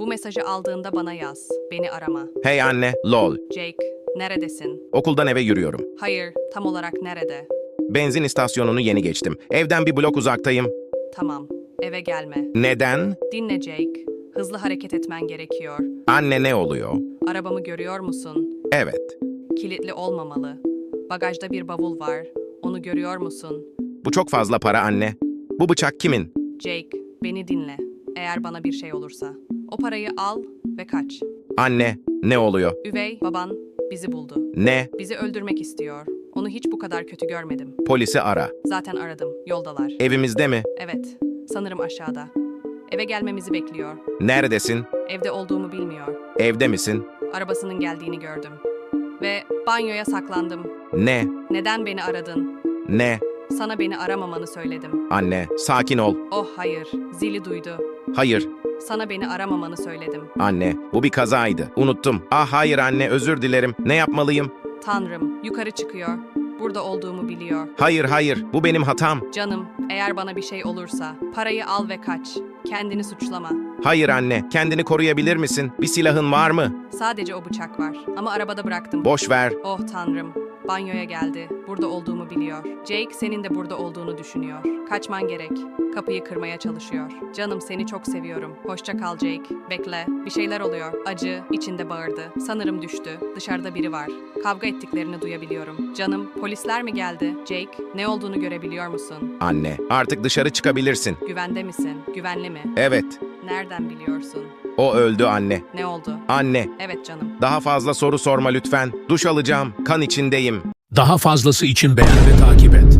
Bu mesajı aldığında bana yaz. Beni arama. Hey anne, lol. Jake, neredesin? Okuldan eve yürüyorum. Hayır, tam olarak nerede? Benzin istasyonunu yeni geçtim. Evden bir blok uzaktayım. Tamam, eve gelme. Neden? Dinle Jake. Hızlı hareket etmen gerekiyor. Anne ne oluyor? Arabamı görüyor musun? Evet. Kilitli olmamalı. Bagajda bir bavul var. Onu görüyor musun? Bu çok fazla para anne. Bu bıçak kimin? Jake, beni dinle. Eğer bana bir şey olursa. O parayı al ve kaç. Anne, ne oluyor? Üvey baban bizi buldu. Ne? Bizi öldürmek istiyor. Onu hiç bu kadar kötü görmedim. Polisi ara. Zaten aradım. Yoldalar. Evimizde mi? Evet, sanırım aşağıda. Eve gelmemizi bekliyor. Neredesin? Evde olduğumu bilmiyor. Evde misin? Arabasının geldiğini gördüm. Ve banyoya saklandım. Ne? Neden beni aradın? Ne? Sana beni aramamanı söyledim. Anne, sakin ol. Oh hayır, zili duydu. Hayır. Sana beni aramamanı söyledim. Anne, bu bir kazaydı. Unuttum. Ah hayır anne, özür dilerim. Ne yapmalıyım? Tanrım, yukarı çıkıyor. Burada olduğumu biliyor. Hayır hayır, bu benim hatam. Canım, eğer bana bir şey olursa parayı al ve kaç. Kendini suçlama. Hayır anne, kendini koruyabilir misin? Bir silahın var mı? Sadece o bıçak var. Ama arabada bıraktım. Boş ver. Oh tanrım. Banyoya geldi. Burada olduğumu biliyor. Jake senin de burada olduğunu düşünüyor. Kaçman gerek. Kapıyı kırmaya çalışıyor. Canım seni çok seviyorum. Hoşça kal Jake. Bekle. Bir şeyler oluyor. Acı içinde bağırdı. Sanırım düştü. Dışarıda biri var. Kavga ettiklerini duyabiliyorum. Canım polisler mi geldi? Jake ne olduğunu görebiliyor musun? Anne, artık dışarı çıkabilirsin. Güvende misin? Güvenli mi? Evet, Nereden biliyorsun? o öldü anne. Ne oldu? Anne, Evet canım. daha fazla soru sorma lütfen. Duş alacağım, kan içindeyim. Daha fazlası için beğen ve takip et.